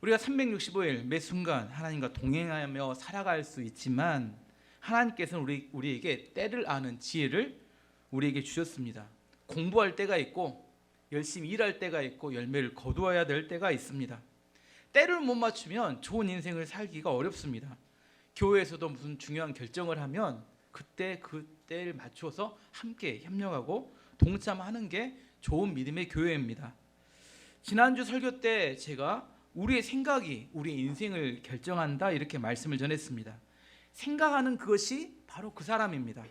우리가 365일 매 순간 하나님과 동행하며 살아갈 수 있지만 하나님께서는 우리 우리에게 때를 아는 지혜를 우리에게 주셨습니다. 공부할 때가 있고 열심히 일할 때가 있고 열매를 거두어야 될 때가 있습니다. 때를 못 맞추면 좋은 인생을 살기가 어렵습니다. 교회에서도 무슨 중요한 결정을 하면 그때 그 때를 맞춰서 함께 협력하고 동참하는 게 좋은 믿음의 교회입니다. 지난주 설교 때 제가 우리의 생각이 우리의 인생을 결정한다 이렇게 말씀을 전했습니다. 생각하는 그것이 바로 그 사람입니다.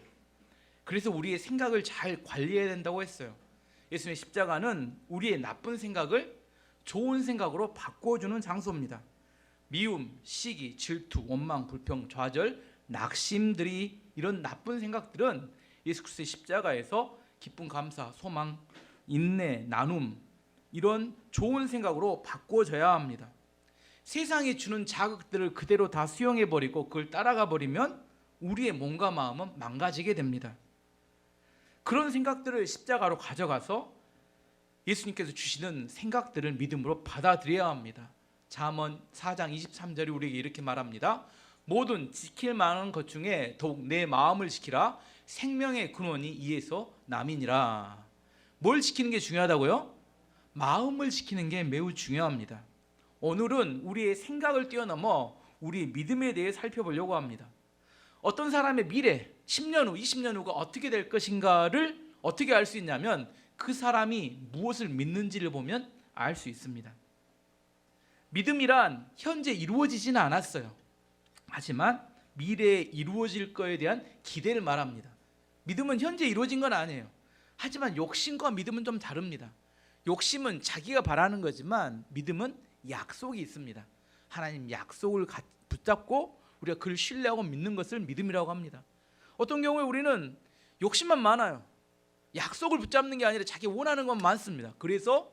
그래서 우리의 생각을 잘 관리해야 된다고 했어요. 예수님의 십자가는 우리의 나쁜 생각을 좋은 생각으로 바꿔주는 장소입니다. 미움, 시기, 질투, 원망, 불평, 좌절, 낙심들이 이런 나쁜 생각들은 예수 그리스도의 십자가에서 기쁨, 감사, 소망, 인내, 나눔 이런 좋은 생각으로 바꿔져야 합니다. 세상이 주는 자극들을 그대로 다 수용해 버리고 그걸 따라가 버리면 우리의 몸과 마음은 망가지게 됩니다. 그런 생각들을 십자가로 가져가서 예수님께서 주시는 생각들을 믿음으로 받아들여야 합니다. 잠언 4장 23절이 우리에게 이렇게 말합니다. 모든 지킬 만한 것 중에 더욱 내 마음을 지키라. 생명의 근원이 이에서 남이니라. 뭘 지키는 게 중요하다고요? 마음을 지키는 게 매우 중요합니다. 오늘은 우리의 생각을 뛰어넘어 우리의 믿음에 대해 살펴보려고 합니다. 어떤 사람의 미래, 10년 후, 20년 후가 어떻게 될 것인가를 어떻게 알 수 있냐면 그 사람이 무엇을 믿는지를 보면 알 수 있습니다. 믿음이란 현재 이루어지지는 않았어요. 하지만 미래에 이루어질 거에 대한 기대를 말합니다. 믿음은 현재 이루어진 건 아니에요. 하지만 욕심과 믿음은 좀 다릅니다. 욕심은 자기가 바라는 거지만 믿음은 약속이 있습니다. 하나님 약속을 가- 붙잡고 우리가 그를 신뢰하고 믿는 것을 믿음이라고 합니다. 어떤 경우에 우리는 욕심만 많아요. 약속을 붙잡는 게 아니라 자기 원하는 건 많습니다. 그래서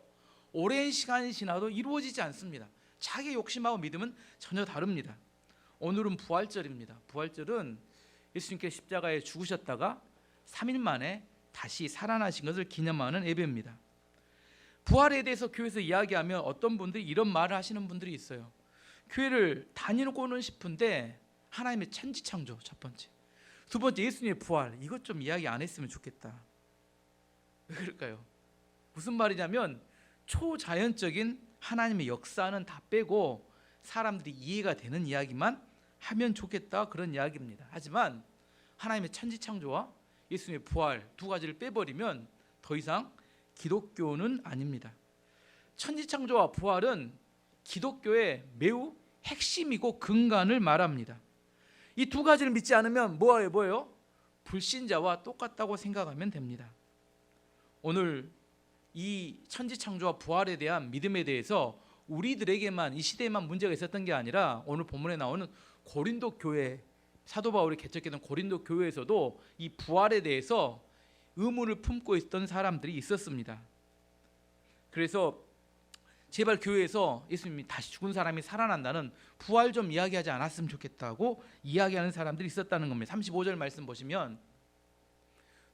오랜 시간이 지나도 이루어지지 않습니다. 자기 욕심하고 믿음은 전혀 다릅니다. 오늘은 부활절입니다. 부활절은 예수님께 십자가에 죽으셨다가 3일 만에 다시 살아나신 것을 기념하는 예배입니다. 부활에 대해서 교회에서 이야기하면 어떤 분들이 이런 말을 하시는 분들이 있어요. 교회를 다니고는 싶은데 하나님의 천지 창조 첫 번째, 두 번째 예수님의 부활 이것 좀 이야기 안 했으면 좋겠다. 왜 그럴까요? 무슨 말이냐면 초자연적인 하나님의 역사는 다 빼고 사람들이 이해가 되는 이야기만 하면 좋겠다 그런 이야기입니다. 하지만 하나님의 천지 창조와 예수님의 부활 두 가지를 빼버리면 더 이상 기독교는 아닙니다. 천지창조와 부활은 기독교의 매우 핵심이고 근간을 말합니다. 이 두 가지를 믿지 않으면 뭐예요? 뭐예요? 불신자와 똑같다고 생각하면 됩니다. 오늘 이 천지창조와 부활에 대한 믿음에 대해서 우리들에게만 이 시대에만 문제가 있었던 게 아니라 오늘 본문에 나오는 고린도 교회 사도 바울이 개척했던 고린도 교회에서도 이 부활에 대해서 의문을 품고 있던 사람들이 있었습니다. 그래서 제발 교회에서 예수님이 다시 죽은 사람이 살아난다는 부활 좀 이야기하지 않았으면 좋겠다고 이야기하는 사람들이 있었다는 겁니다. 35절 말씀 보시면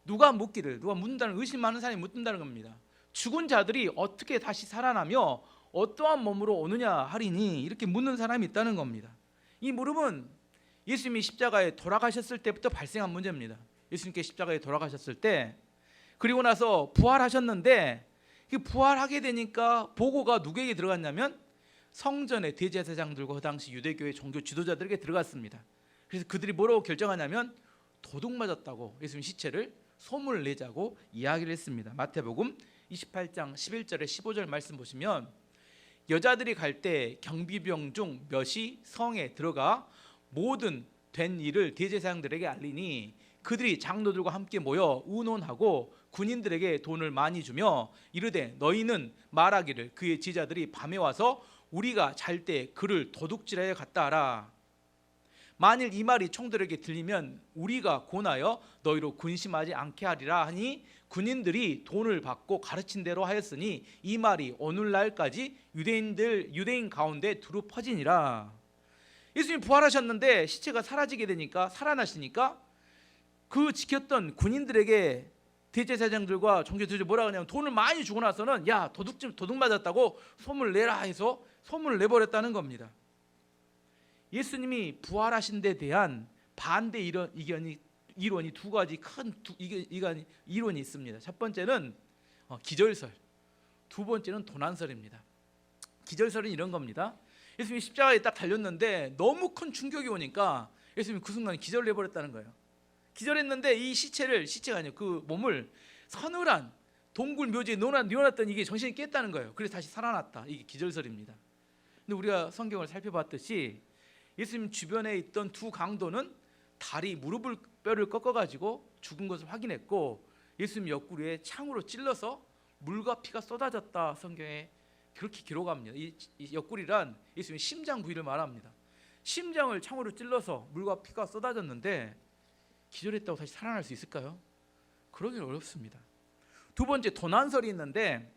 누가 묻기를 누가 묻는다는 의심 많은 사람이 묻는다는 겁니다. 죽은 자들이 어떻게 다시 살아나며 어떠한 몸으로 오느냐 하리니 이렇게 묻는 사람이 있다는 겁니다. 이 물음은 예수님이 십자가에 돌아가셨을 때부터 발생한 문제입니다. 예수님께 십자가에 돌아가셨을 때 그리고 나서 부활하셨는데 그 부활하게 되니까 보고가 누구에게 들어갔냐면 성전의 대제사장들과 그 당시 유대교의 종교 지도자들에게 들어갔습니다. 그래서 그들이 뭐라고 결정하냐면 도둑 맞았다고 예수님 시체를 소문을 내자고 이야기를 했습니다. 마태복음 28장 11절에 15절 말씀 보시면 여자들이 갈 때 경비병 중 몇이 성에 들어가 모든 된 일을 대제사장들에게 알리니 그들이 장로들과 함께 모여 의논하고 군인들에게 돈을 많이 주며 이르되 너희는 말하기를 그의 제자들이 밤에 와서 우리가 잘 때 그를 도둑질하여 갔다 하라 만일 이 말이 총들에게 들리면 우리가 권하여 너희로 근심하지 않게 하리라 하니 군인들이 돈을 받고 가르친 대로 하였으니 이 말이 오늘날까지 유대인들 유대인 가운데 두루 퍼지니라. 예수님 부활하셨는데 시체가 사라지게 되니까 살아나시니까 그 지켰던 군인들에게 대제사장들과 종교들이 뭐라 그러냐면 돈을 많이 주고 나서는 야 도둑질 도둑 맞았다고 소문을 내라 해서 소문을 내버렸다는 겁니다. 예수님이 부활하신 데 대한 반대 이론 이견이 이론이 두 가지 큰 두, 이게 이견 이론이 있습니다. 첫 번째는 어, 기절설, 두 번째는 도난설입니다. 기절설은 이런 겁니다. 예수님이 십자가에 딱 달렸는데 너무 큰 충격이 오니까 예수님이 그 순간 기절을 해버렸다는 거예요. 기절했는데 이 시체를 시체가 아니고 그 몸을 서늘한 동굴 묘지에 놓아 놓았더니 이게 정신이 깼다는 거예요. 그래서 다시 살아났다. 이게 기절설입니다. 근데 우리가 성경을 살펴봤듯이 예수님 주변에 있던 두 강도는 다리 무릎을 뼈를 꺾어 가지고 죽은 것을 확인했고 예수님 옆구리에 창으로 찔러서 물과 피가 쏟아졌다 성경에 그렇게 기록합니다. 이, 이 옆구리란 예수님의 심장 부위를 말합니다. 심장을 창으로 찔러서 물과 피가 쏟아졌는데 기절했다고 다시 살아날 수 있을까요? 그러기 어렵습니다. 두 번째 도난설이 있는데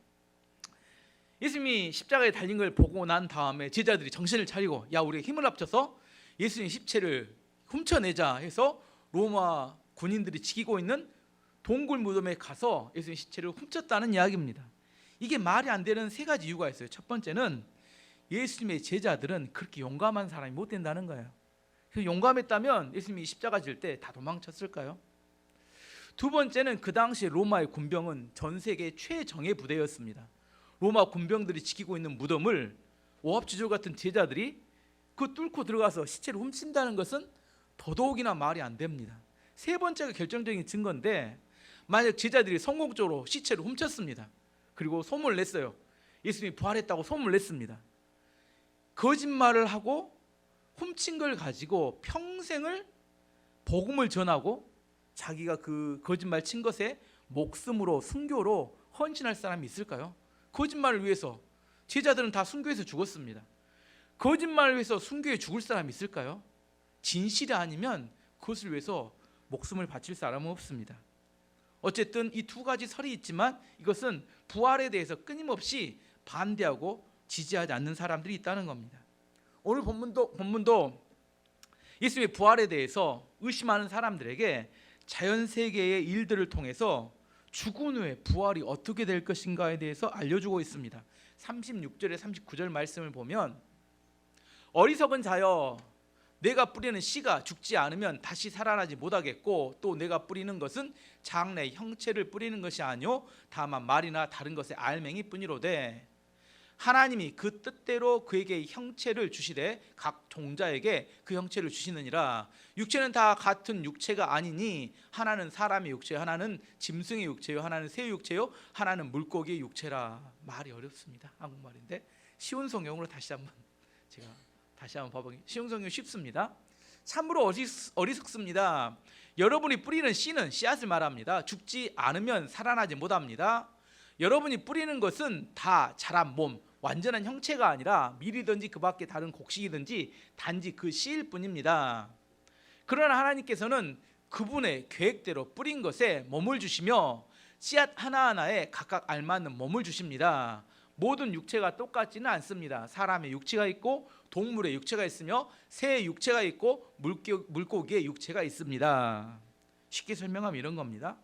예수님이 십자가에 달린 걸 보고 난 다음에 제자들이 정신을 차리고 야 우리 힘을 합쳐서 예수님 십체를 훔쳐내자 해서 로마 군인들이 지키고 있는 동굴 무덤에 가서 예수님 십체를 훔쳤다는 이야기입니다. 이게 말이 안 되는 세 가지 이유가 있어요. 첫 번째는 예수님의 제자들은 그렇게 용감한 사람이 못 된다는 거예요. 그 용감했다면 예수님이 십자가 질 때 다 도망쳤을까요? 두 번째는 그 당시 로마의 군병은 전 세계 최정예 부대였습니다. 로마 군병들이 지키고 있는 무덤을 오합지졸 같은 제자들이 그 뚫고 들어가서 시체를 훔친다는 것은 더더욱이나 말이 안 됩니다. 세 번째가 결정적인 증거인데 만약 제자들이 성공적으로 시체를 훔쳤습니다. 그리고 소문을 냈어요. 예수님이 부활했다고 소문을 냈습니다. 거짓말을 하고 훔친 걸 가지고 평생을 복음을 전하고 자기가 그 거짓말 친 것에 목숨으로 순교로 헌신할 사람이 있을까요? 거짓말을 위해서 제자들은 다 순교해서 죽었습니다. 거짓말을 위해서 순교해 죽을 사람이 있을까요? 진실이 아니면 그것을 위해서 목숨을 바칠 사람은 없습니다. 어쨌든 이 두 가지 설이 있지만 이것은 부활에 대해서 끊임없이 반대하고 지지하지 않는 사람들이 있다는 겁니다. 오늘 본문도 본문도 예수님의 부활에 대해서 의심하는 사람들에게 자연 세계의 일들을 통해서 죽은 후에 부활이 어떻게 될 것인가에 대해서 알려주고 있습니다. 36절에 39절 말씀을 보면 어리석은 자여 내가 뿌리는 씨가 죽지 않으면 다시 살아나지 못하겠고 또 내가 뿌리는 것은 장래 형체를 뿌리는 것이 아니요 다만 말이나 다른 것의 알맹이뿐이로되 하나님이 그 뜻대로 그에게 형체를 주시되 각 종자에게 그 형체를 주시느니라. 육체는 다 같은 육체가 아니니 하나는 사람의 육체 하나는 짐승의 육체요 하나는 새 육체요 하나는 물고기의 육체라. 말이 어렵습니다. 한국말인데 쉬운 성경으로 다시 한번 제가 다시 한번 봐보기. 쉬운 성경 쉽습니다. 참으로 어리석, 어리석습니다. 여러분이 뿌리는 씨는 씨앗을 말합니다. 죽지 않으면 살아나지 못합니다. 여러분이 뿌리는 것은 다 자란 몸, 완전한 형체가 아니라 밀이든지 그 밖에 다른 곡식이든지 단지 그 씨일 뿐입니다. 그러나 하나님께서는 그분의 계획대로 뿌린 것에 몸을 주시며 씨앗 하나하나에 각각 알맞는 몸을 주십니다. 모든 육체가 똑같지는 않습니다. 사람의 육체가 있고 동물의 육체가 있으며 새의 육체가 있고 물고, 물고기의 육체가 있습니다. 쉽게 설명하면 이런 겁니다.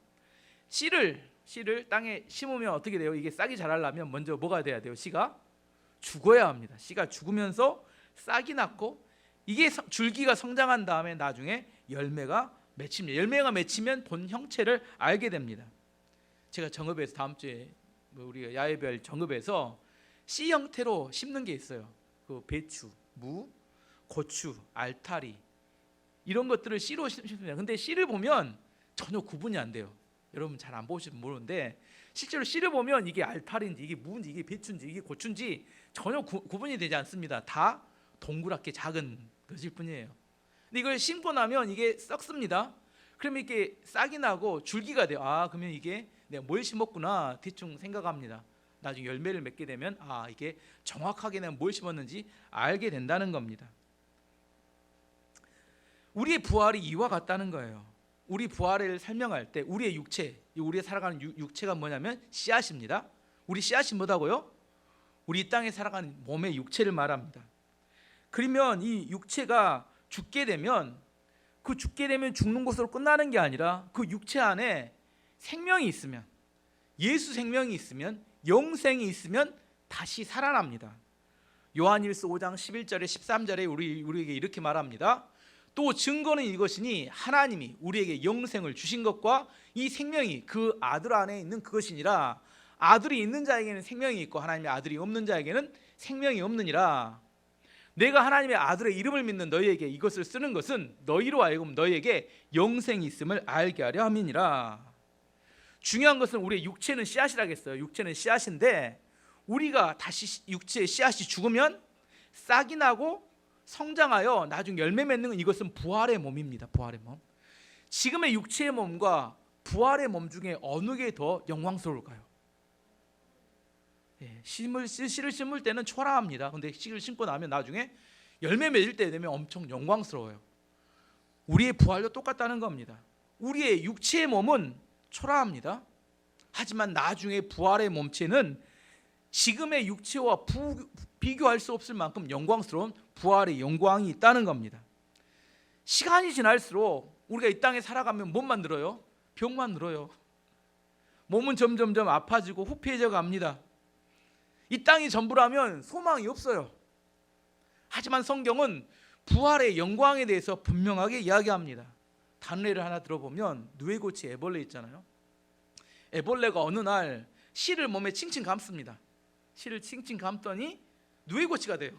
씨를 씨를 땅에 심으면 어떻게 돼요? 이게 싹이 자라려면 먼저 뭐가 돼야 돼요? 씨가 죽어야 합니다. 씨가 죽으면서 싹이 났고 이게 성- 줄기가 성장한 다음에 나중에 열매가 맺힙니다. 열매가 맺히면 본 형체를 알게 됩니다. 제가 정읍에서 다음 주에 뭐 우리가 야외별 정읍에서 씨 형태로 심는 게 있어요. 그 배추, 무, 고추, 알타리 이런 것들을 씨로 심습니다. 근데 씨를 보면 전혀 구분이 안 돼요. 여러분 잘 안 보시면 모르는데 실제로 씨를 보면 이게 알타리인지 이게 무인지 이게 배추인지 이게 고추인지 전혀 구, 구분이 되지 않습니다. 다 동그랗게 작은 것일 뿐이에요. 근데 이걸 심고 나면 이게 썩습니다. 그러면 이게 싹이 나고 줄기가 돼요. 아 그러면 이게 내가 뭘 심었구나 대충 생각합니다. 나중에 열매를 맺게 되면 아 이게 정확하게 내가 뭘 심었는지 알게 된다는 겁니다. 우리의 부활이 이와 같다는 거예요. 우리 부활을 설명할 때 우리의 육체, 이 우리가 살아가는 유- 육체가 뭐냐면 씨앗입니다. 우리 씨앗이 뭐다고요? 우리 이 땅에 살아가는 몸의 육체를 말합니다. 그러면 이 육체가 죽게 되면 그 죽게 되면 죽는 것으로 끝나는 게 아니라 그 육체 안에 생명이 있으면 예수 생명이 있으면 영생이 있으면 다시 살아납니다. 요한일서 5장 11절에 13절에 우리 우리에게 이렇게 말합니다. 또 증거는 이것이니 하나님이 우리에게 영생을 주신 것과 이 생명이 그 아들 안에 있는 그것이니라. 아들이 있는 자에게는 생명이 있고 하나님의 아들이 없는 자에게는 생명이 없느니라. 내가 하나님의 아들의 이름을 믿는 너희에게 이것을 쓰는 것은 너희로 하여금 너희에게 영생이 있음을 알게 하려 함이니라. 중요한 것은 우리의 육체는 씨앗이라겠어요. 육체는 씨앗인데 우리가 다시 육체의 씨앗이 죽으면 싹이 나고 성장하여 나중 열매 맺는 건 이것은 부활의 몸입니다. 부활의 몸. 지금의 육체의 몸과 부활의 몸 중에 어느 게 더 영광스러울까요? 예, 심을 씨- 씨를 심을 때는 초라합니다. 근데 씨를 심고 나면 나중에 열매 맺을 때 되면 엄청 영광스러워요. 우리의 부활도 똑같다는 겁니다. 우리의 육체의 몸은 초라합니다. 하지만 나중에 부활의 몸체는 지금의 육체와 부- 비교할 수 없을 만큼 영광스러운 부활의 영광이 있다는 겁니다. 시간이 지날수록 우리가 이 땅에 살아가면 몸만 늘어요? 병만 늘어요. 몸은 점점점 아파지고 후피해져 갑니다. 이 땅이 전부라면 소망이 없어요. 하지만 성경은 부활의 영광에 대해서 분명하게 이야기합니다. 단례를 하나 들어보면 누에고치 애벌레 있잖아요. 애벌레가 어느 날 씨를 몸에 칭칭 감습니다. 씨를 칭칭 감더니 누에고치가 돼요.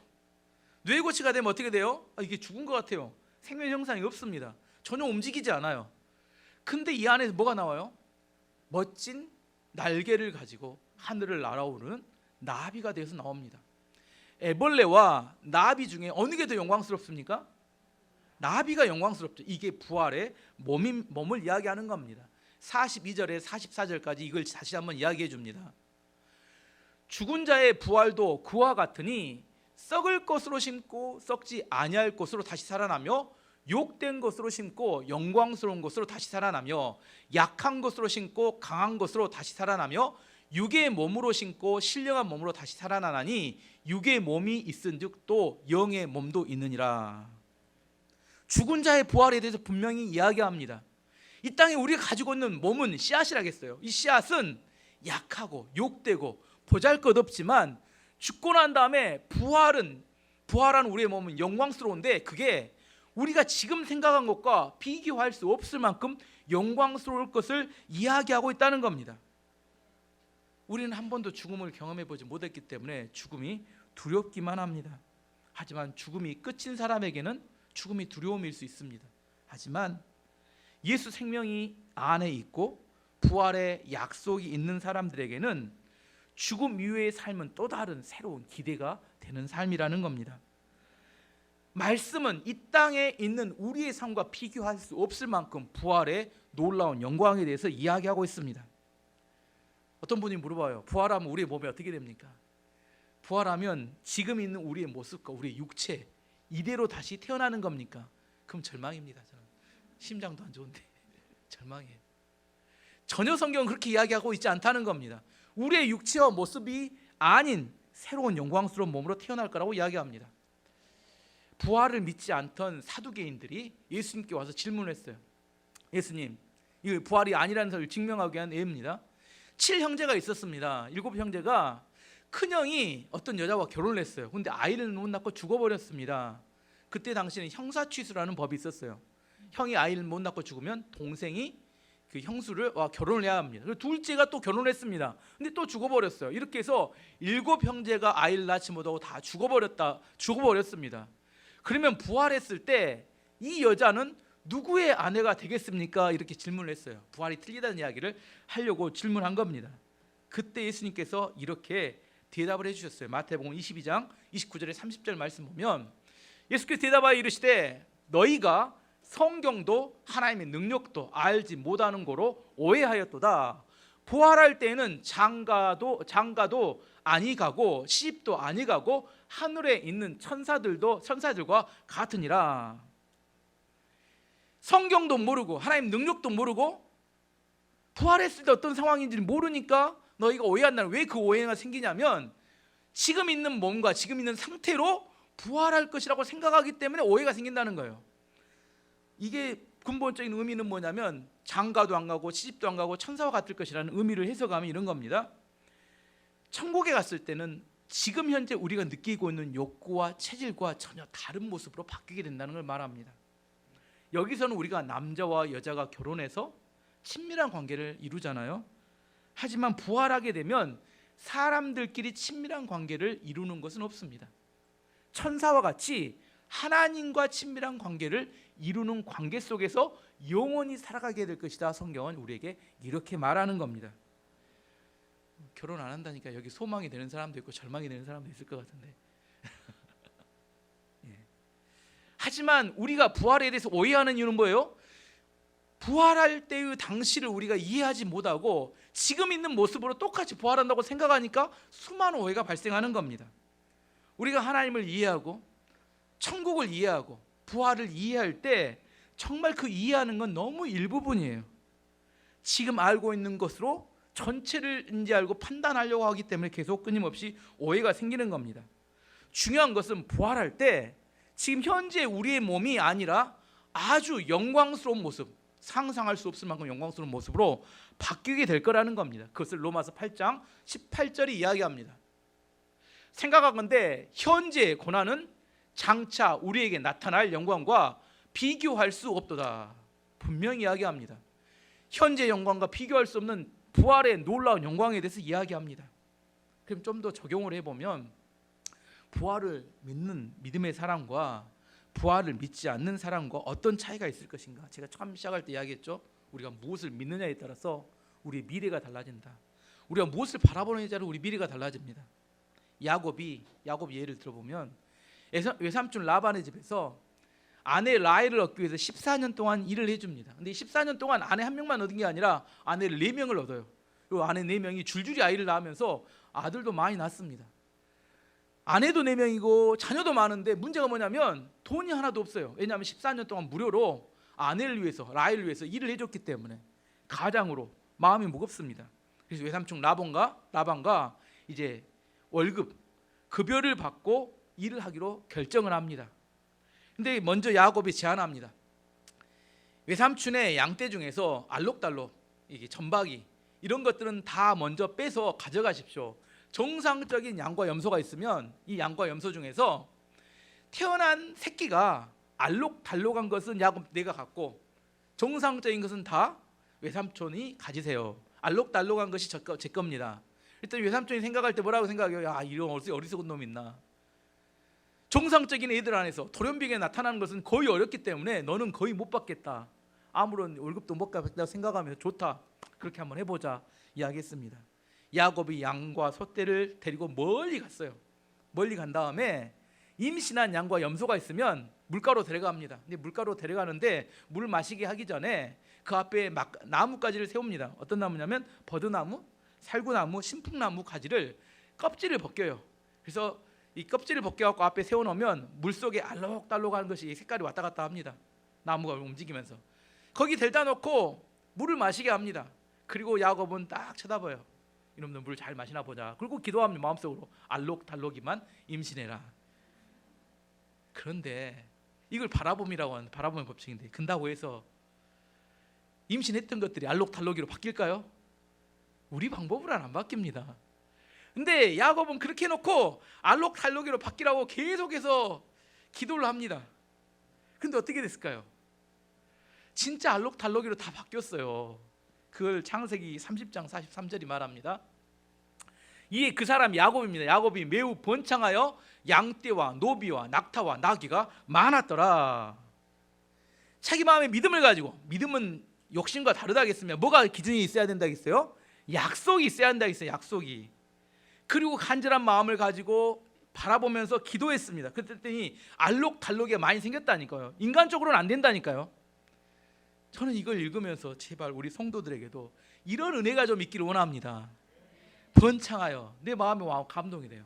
누에고치가 되면 어떻게 돼요? 아, 이게 죽은 것 같아요. 생명 형상이 없습니다. 전혀 움직이지 않아요. 근데 이 안에 뭐가 나와요? 멋진 날개를 가지고 하늘을 날아오르는 나비가 되어서 나옵니다. 애벌레와 나비 중에 어느 게 더 영광스럽습니까? 나비가 영광스럽죠. 이게 부활의 몸인, 몸을 이야기하는 겁니다. 42절에 44절까지 이걸 다시 한번 이야기해 줍니다. 죽은 자의 부활도 그와 같으니 썩을 것으로 심고 썩지 아니할 것으로 다시 살아나며 욕된 것으로 심고 영광스러운 것으로 다시 살아나며 약한 것으로 심고 강한 것으로 다시 살아나며 육의 몸으로 심고 신령한 몸으로 다시 살아나나니 육의 몸이 있은즉 또 영의 몸도 있느니라. 죽은 자의 부활에 대해서 분명히 이야기합니다. 이 땅에 우리가 가지고 있는 몸은 씨앗이라겠어요. 이 씨앗은 약하고 욕되고 보잘것없지만 죽고 난 다음에 부활은 부활한 우리의 몸은 영광스러운데 그게 우리가 지금 생각한 것과 비교할 수 없을 만큼 영광스러울 것을 이야기하고 있다는 겁니다. 우리는 한 번도 죽음을 경험해 보지 못했기 때문에 죽음이 두렵기만 합니다. 하지만 죽음이 끝인 사람에게는 죽음이 두려움일 수 있습니다. 하지만 예수 생명이 안에 있고 부활의 약속이 있는 사람들에게는 죽음 이후의 삶은 또 다른 새로운 기대가 되는 삶이라는 겁니다. 말씀은 이 땅에 있는 우리의 삶과 비교할 수 없을 만큼 부활의 놀라운 영광에 대해서 이야기하고 있습니다. 어떤 분이 물어봐요. 부활하면 우리의 몸이 어떻게 됩니까? 부활하면 지금 있는 우리의 모습과 우리의 육체 이대로 다시 태어나는 겁니까? 그럼 절망입니다. 저는 심장도 안 좋은데 절망이에요. 전혀 성경은 그렇게 이야기하고 있지 않다는 겁니다. 우리의 육체와 모습이 아닌 새로운 영광스러운 몸으로 태어날 거라고 이야기합니다. 부활을 믿지 않던 사두개인들이 예수님께 와서 질문을 했어요. 예수님, 이 부활이 아니라는 사실을 증명하기 위한 예입니다. 칠 형제가 있었습니다. 일곱 형제가 큰 형이 어떤 여자와 결혼을 했어요. 근데 아이를 못 낳고 죽어버렸습니다. 그때 당시에는 형사 취수라는 법이 있었어요. 형이 아이를 못 낳고 죽으면 동생이 그 형수를 와 결혼을 해야 합니다. 둘째가 또 결혼했습니다. 근데 또 죽어버렸어요. 이렇게 해서 일곱 형제가 아이를 낳지 못하고 다 죽어버렸다, 죽어버렸습니다. 그러면 부활했을 때 이 여자는 누구의 아내가 되겠습니까? 이렇게 질문을 했어요. 부활이 틀리다는 이야기를 하려고 질문한 겁니다. 그때 예수님께서 이렇게 대답을 해주셨어요. 마태복음 22장 29절에 30절 말씀 보면 예수께서 대답하여 이르시되 너희가 성경도 하나님의 능력도 알지 못하는 거로 오해하였도다. 부활할 때에는 장가도 장가도 아니 가고 시집도 아니 가고 하늘에 있는 천사들도 천사들과 같으니라. 성경도 모르고 하나님 능력도 모르고 부활했을 때 어떤 상황인지 모르니까 너희가 오해한다는 왜 그 오해가 생기냐면 지금 있는 몸과 지금 있는 상태로 부활할 것이라고 생각하기 때문에 오해가 생긴다는 거예요. 이게 근본적인 의미는 뭐냐면 장가도 안 가고 시집도 안 가고 천사와 같을 것이라는 의미를 해석하면 이런 겁니다. 천국에 갔을 때는 지금 현재 우리가 느끼고 있는 욕구와 체질과 전혀 다른 모습으로 바뀌게 된다는 걸 말합니다. 여기서는 우리가 남자와 여자가 결혼해서 친밀한 관계를 이루잖아요. 하지만 부활하게 되면 사람들끼리 친밀한 관계를 이루는 것은 없습니다. 천사와 같이 하나님과 친밀한 관계를 이루는 관계 속에서 영원히 살아가게 될 것이다. 성경은 우리에게 이렇게 말하는 겁니다. 결혼 안 한다니까 여기 소망이 되는 사람도 있고 절망이 되는 사람도 있을 것 같은데. 예. 하지만 우리가 부활에 대해서 오해하는 이유는 뭐예요? 부활할 때의 당시를 우리가 이해하지 못하고 지금 있는 모습으로 똑같이 부활한다고 생각하니까 수많은 오해가 발생하는 겁니다. 우리가 하나님을 이해하고 천국을 이해하고 부활을 이해할 때 정말 그 이해하는 건 너무 일부분이에요. 지금 알고 있는 것으로 전체를 인지 알고 판단하려고 하기 때문에 계속 끊임없이 오해가 생기는 겁니다. 중요한 것은 부활할 때 지금 현재 우리의 몸이 아니라 아주 영광스러운 모습, 상상할 수 없을 만큼 영광스러운 모습으로 바뀌게 될 거라는 겁니다. 그것을 로마서 8장 18절이 이야기합니다. 생각하건대 현재의 고난은 장차 우리에게 나타날 영광과 비교할 수 없도다. 분명히 이야기합니다. 현재 영광과 비교할 수 없는 부활의 놀라운 영광에 대해서 이야기합니다. 그럼 좀 더 적용을 해보면 부활을 믿는 믿음의 사람과 부활을 믿지 않는 사람과 어떤 차이가 있을 것인가? 제가 처음 시작할 때 이야기했죠. 우리가 무엇을 믿느냐에 따라서 우리 미래가 달라진다. 우리가 무엇을 바라보느냐에 우리 미래가 달라집니다. 야곱이 야곱 예를 들어보면 외삼- 외삼촌 라반의 집에서 아내 라헬을 얻기 위해서 14년 동안 일을 해줍니다. 근데 이 14년 동안 아내 한 명만 얻은 게 아니라 아내를 네 명을 얻어요. 그 아내 네 명이 줄줄이 아이를 낳으면서 아들도 많이 낳습니다. 아내도 네 명이고 자녀도 많은데 문제가 뭐냐면 돈이 하나도 없어요. 왜냐하면 14년 동안 무료로 아내를 위해서 라헬을 위해서 일을 해줬기 때문에 가장으로 마음이 무겁습니다. 그래서 외삼촌 라본과 라반과 이제 월급 급여를 받고 일을 하기로 결정을 합니다. 근데 먼저 야곱이 제안합니다. 외삼촌의 양떼 중에서 알록달록 이게 전박이 이런 것들은 다 먼저 빼서 가져가십시오. 정상적인 양과 염소가 있으면 이 양과 염소 중에서 태어난 새끼가 알록달록한 것은 야곱 내가 갖고 정상적인 것은 다 외삼촌이 가지세요. 알록달록한 것이 제 겁니다. 일단 외삼촌이 생각할 때 뭐라고 생각해요? 야 이런 어리- 어리석은 놈 있나? 정상적인 애들 안에서 돌연변이가 나타나는 것은 거의 어렵기 때문에 너는 거의 못 받겠다. 아무런 월급도 못 받겠다 생각하면서 좋다. 그렇게 한번 해보자 이야기했습니다. 야곱이 양과 소떼를 데리고 멀리 갔어요. 멀리 간 다음에 임신한 양과 염소가 있으면 물가로 데려갑니다. 근데 물가로 데려가는데 물 마시게 하기 전에 그 앞에 막 나뭇가지를 세웁니다. 어떤 나무냐면 버드나무, 살구나무, 신풍나무 가지를 껍질을 벗겨요. 그래서 이 껍질을 벗겨갖고 앞에 세워놓으면 물 속에 알록달록한 것이 색깔이 왔다 갔다 합니다. 나무가 움직이면서 거기 데려다 놓고 물을 마시게 합니다. 그리고 야곱은 딱 쳐다봐요. 이놈들 물 잘 마시나 보자. 그리고 기도합니다 마음속으로 알록달록이만 임신해라. 그런데 이걸 바라봄이라고 하는 바라봄의 법칙인데 근다고 해서 임신했던 것들이 알록달록이로 바뀔까요? 우리 방법으로는 안 바뀝니다. 근데 야곱은 그렇게 해놓고 알록달록이로 바뀌라고 계속해서 기도를 합니다. 근데 어떻게 됐을까요? 진짜 알록달록이로 다 바뀌었어요. 그걸 창세기 30장 43절이 말합니다. 이에 그 사람 야곱입니다. 야곱이 매우 번창하여 양떼와 노비와 낙타와 나귀가 많았더라. 자기 마음에 믿음을 가지고 믿음은 욕심과 다르다겠으면 뭐가 기준이 있어야 된다겠어요? 약속이 있어야 한다겠어요. 약속이. 그리고 간절한 마음을 가지고 바라보면서 기도했습니다. 그랬더니 알록달록이 많이 생겼다니까요. 인간적으로는 안 된다니까요. 저는 이걸 읽으면서 제발 우리 성도들에게도 이런 은혜가 좀 있기를 원합니다. 번창하여 내 마음에 와 감동이 돼요.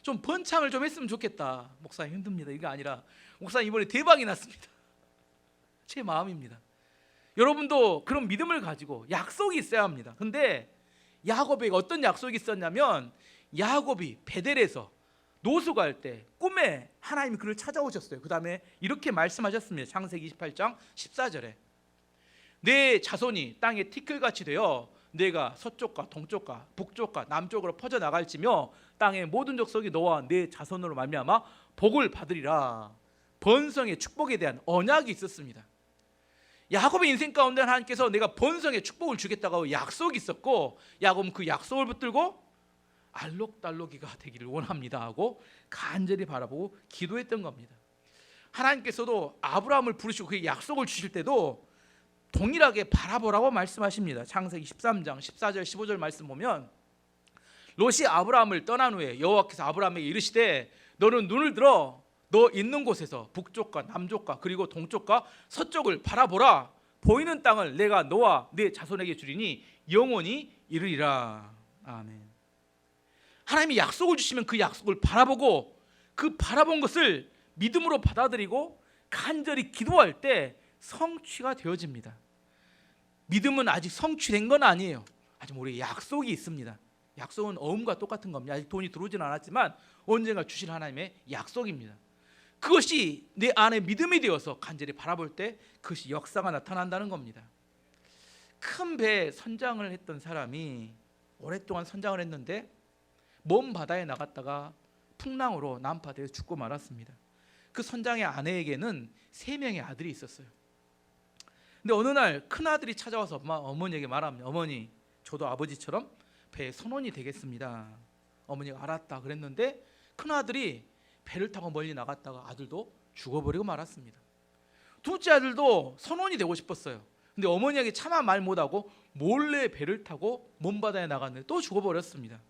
좀 번창을 좀 했으면 좋겠다. 목사님 힘듭니다. 이게 아니라 목사님 이번에 대박이 났습니다. 제 마음입니다. 여러분도 그런 믿음을 가지고 약속이 있어야 합니다. 근데 야곱에게 어떤 약속이 있었냐면 야곱이 베델에서 노수갈 때 꿈에 하나님이 그를 찾아오셨어요. 그 다음에 이렇게 말씀하셨습니다. 창세기 28장 14절에 내 자손이 땅에 티끌같이 되어 내가 서쪽과 동쪽과 북쪽과 남쪽으로 퍼져 나갈지며 땅의 모든 족속이 너와 내 자손으로 말미암아 복을 받으리라. 번성의 축복에 대한 언약이 있었습니다. 야곱의 인생 가운데 하나님께서 내가 번성의 축복을 주겠다고 약속이 있었고 야곱은 그 약속을 붙들고 알록달록이가 되기를 원합니다 하고 간절히 바라보고 기도했던 겁니다. 하나님께서도 아브라함을 부르시고 그 약속을 주실 때도 동일하게 바라보라고 말씀하십니다. 창세기 13장 14절 15절 말씀 보면 롯이 아브라함을 떠난 후에 여호와께서 아브라함에게 이르시되 너는 눈을 들어 너 있는 곳에서 북쪽과 남쪽과 그리고 동쪽과 서쪽을 바라보라 보이는 땅을 내가 너와 네 자손에게 주리니 영원히 이르리라 아멘 하나님이 약속을 주시면 그 약속을 바라보고 그 바라본 것을 믿음으로 받아들이고 간절히 기도할 때 성취가 되어집니다. 믿음은 아직 성취된 건 아니에요. 아직 우리 약속이 있습니다. 약속은 어음과 똑같은 겁니다. 아직 돈이 들어오지는 않았지만 언젠가 주실 하나님의 약속입니다. 그것이 내 안에 믿음이 되어서 간절히 바라볼 때 그것이 역사가 나타난다는 겁니다. 큰 배에 선장을 했던 사람이 오랫동안 선장을 했는데 먼 바다에 나갔다가 풍랑으로 난파되어 죽고 말았습니다. 그 선장의 아내에게는 세 명의 아들이 있었어요. 근데 어느 날 큰 아들이 찾아와서 엄마, 어머니에게 말합니다. 어머니, 저도 아버지처럼 배의 선원이 되겠습니다. 어머니가 알았다 그랬는데 큰 아들이 배를 타고 멀리 나갔다가 아들도 죽어버리고 말았습니다. 둘째 아들도 선원이 되고 싶었어요. 근데 어머니에게 차마 말 못하고 몰래 배를 타고 먼 바다에 나갔는데 또 죽어버렸습니다.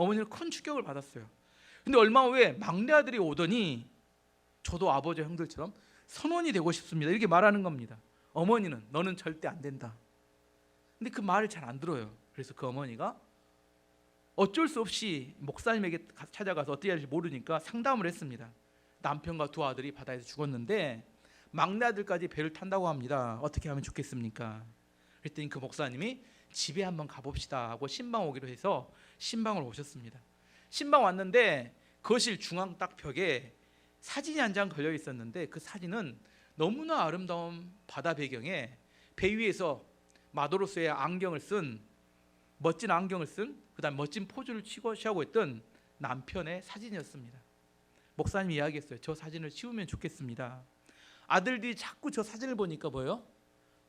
어머니는 큰 충격을 받았어요. 근데 얼마 후에 막내 아들이 오더니 저도 아버지 형들처럼 선원이 되고 싶습니다. 이렇게 말하는 겁니다. 어머니는 너는 절대 안 된다. 근데 그 말을 잘 안 들어요. 그래서 그 어머니가 어쩔 수 없이 목사님에게 가- 찾아가서 어떻게 해야 할지 모르니까 상담을 했습니다. 남편과 두 아들이 바다에서 죽었는데 막내 아들까지 배를 탄다고 합니다. 어떻게 하면 좋겠습니까? 그랬더니 그 목사님이 집에 한번 가봅시다 하고 신방 오기로 해서 신방을 오셨습니다. 신방 왔는데 거실 중앙 딱 벽에 사진이 한 장 걸려 있었는데 그 사진은 너무나 아름다운 바다 배경에 배 위에서 마도로스의 안경을 쓴 멋진 안경을 쓴 그다음 멋진 포즈를 치고 취하고 있던 남편의 사진이었습니다. 목사님이 이야기했어요. 저 사진을 치우면 좋겠습니다. 아들들이 자꾸 저 사진을 보니까 뭐요?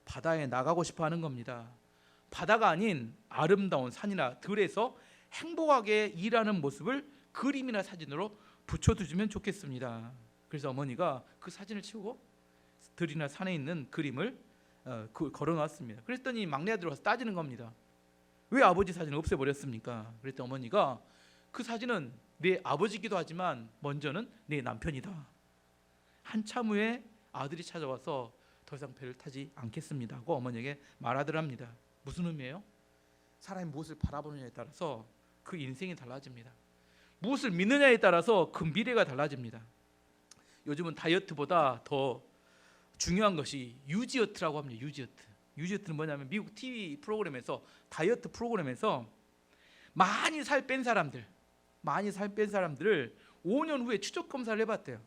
바다에 나가고 싶어 하는 겁니다. 바다가 아닌 아름다운 산이나 들에서 행복하게 일하는 모습을 그림이나 사진으로 붙여두시면 좋겠습니다. 그래서 어머니가 그 사진을 치우고 들이나 산에 있는 그림을 어, 그, 걸어놨습니다. 그랬더니 막내 아들 와서 따지는 겁니다. 왜 아버지 사진을 없애버렸습니까? 그랬더니 어머니가 그 사진은 내 아버지기도 하지만 먼저는 내 남편이다. 한참 후에 아들이 찾아와서 더 이상 배를 타지 않겠습니다 하고 어머니에게 말하더랍니다. 무슨 의미예요? 사람이 무엇을 바라보느냐에 따라서 그 인생이 달라집니다. 무엇을 믿느냐에 따라서 그 미래가 달라집니다. 요즘은 다이어트보다 더 중요한 것이 유지어트라고 합니다. 유지어트. 유지어트는 뭐냐면 미국 TV 프로그램에서 다이어트 프로그램에서 많이 살 뺀 사람들, 많이 살 뺀 사람들을 5년 후에 추적 검사를 해봤대요.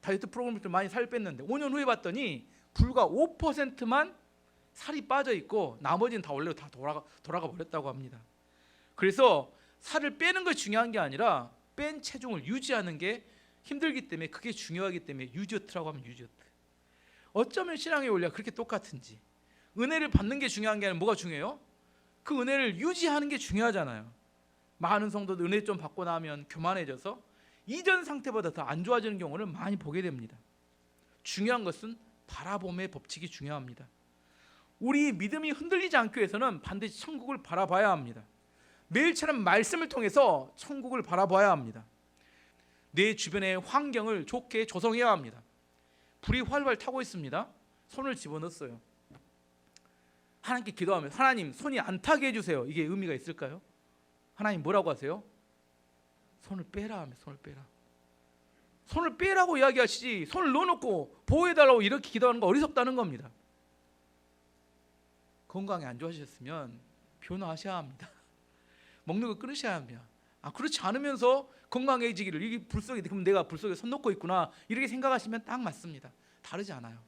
다이어트 프로그램을 많이 살 뺐는데 5년 후에 봤더니 불과 5%만 살이 빠져 있고 나머지는 다 원래로 다 돌아가 돌아가 버렸다고 합니다. 그래서 살을 빼는 것이 중요한 게 아니라 뺀 체중을 유지하는 게 힘들기 때문에 그게 중요하기 때문에 유지어트라고 하면 유지어트. 어쩌면 신앙의 원리가 그렇게 똑같은지 은혜를 받는 게 중요한 게 아니라 뭐가 중요해요? 그 은혜를 유지하는 게 중요하잖아요. 많은 성도들 은혜 좀 받고 나면 교만해져서 이전 상태보다 더 안 좋아지는 경우를 많이 보게 됩니다. 중요한 것은 바라봄의 법칙이 중요합니다. 우리 믿음이 흔들리지 않기 위해서는 반드시 천국을 바라봐야 합니다. 매일처럼 말씀을 통해서 천국을 바라봐야 합니다. 내 주변의 환경을 좋게 조성해야 합니다. 불이 활활 타고 있습니다. 손을 집어넣었어요. 하나님께 기도하면 하나님 손이 안 타게 해주세요. 이게 의미가 있을까요? 하나님 뭐라고 하세요? 손을 빼라 하면 손을 빼라. 손을 빼라고 이야기하시지 손을 넣어놓고 보호해달라고 이렇게 기도하는 거 어리석다는 겁니다. 건강이 안 좋아지셨으면 변화하셔야 합니다. 먹는 거 끊으셔야 합니다. 아 그렇지 않으면서 건강해지기를 이게 불 속에 그럼 내가 불 속에 손 놓고 있구나 이렇게 생각하시면 딱 맞습니다. 다르지 않아요.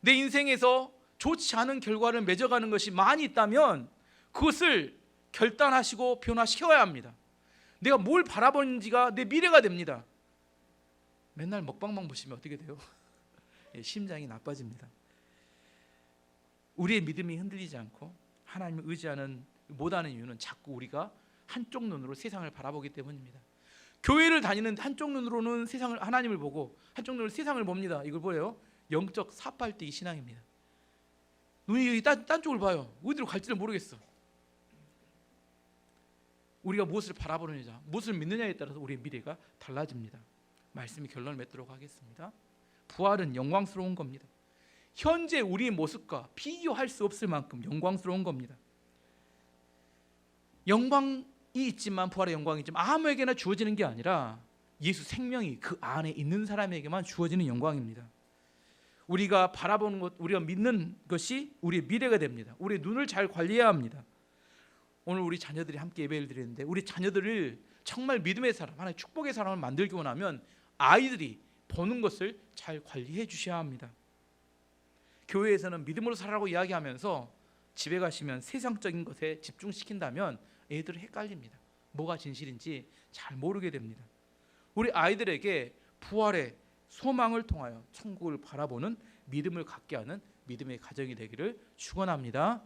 내 인생에서 좋지 않은 결과를 맺어가는 것이 많이 있다면 그것을 결단하시고 변화시켜야 합니다. 내가 뭘 바라보는지가 내 미래가 됩니다. 맨날 먹방만 보시면 어떻게 돼요? 예, 심장이 나빠집니다. 우리의 믿음이 흔들리지 않고 하나님을 의지하는 못하는 이유는 자꾸 우리가 한쪽 눈으로 세상을 바라보기 때문입니다. 교회를 다니는 한쪽 눈으로는 세상을 하나님을 보고 한쪽 눈으로 세상을 봅니다. 이걸 뭐예요? 영적 사팔대기 신앙입니다. 눈이 딴, 딴 쪽을 봐요. 어디로 갈지를 모르겠어. 우리가 무엇을 바라보느냐, 무엇을 믿느냐에 따라서 우리의 미래가 달라집니다. 말씀이 결론을 맺도록 하겠습니다. 부활은 영광스러운 겁니다. 현재 우리의 모습과 비교할 수 없을 만큼 영광스러운 겁니다. 영광이 있지만 부활의 영광이 있지만 아무에게나 주어지는 게 아니라 예수 생명이 그 안에 있는 사람에게만 주어지는 영광입니다. 우리가 바라보는 것, 우리가 믿는 것이 우리의 미래가 됩니다. 우리의 눈을 잘 관리해야 합니다. 오늘 우리 자녀들이 함께 예배를 드리는데 우리 자녀들을 정말 믿음의 사람, 하나의 축복의 사람을 만들기 원하면 아이들이 보는 것을 잘 관리해 주셔야 합니다. 교회에서는 믿음으로 살아라고 이야기하면서 집에 가시면 세상적인 것에 집중시킨다면 애들은 헷갈립니다. 뭐가 진실인지 잘 모르게 됩니다. 우리 아이들에게 부활의 소망을 통하여 천국을 바라보는 믿음을 갖게 하는 믿음의 가정이 되기를 축원합니다.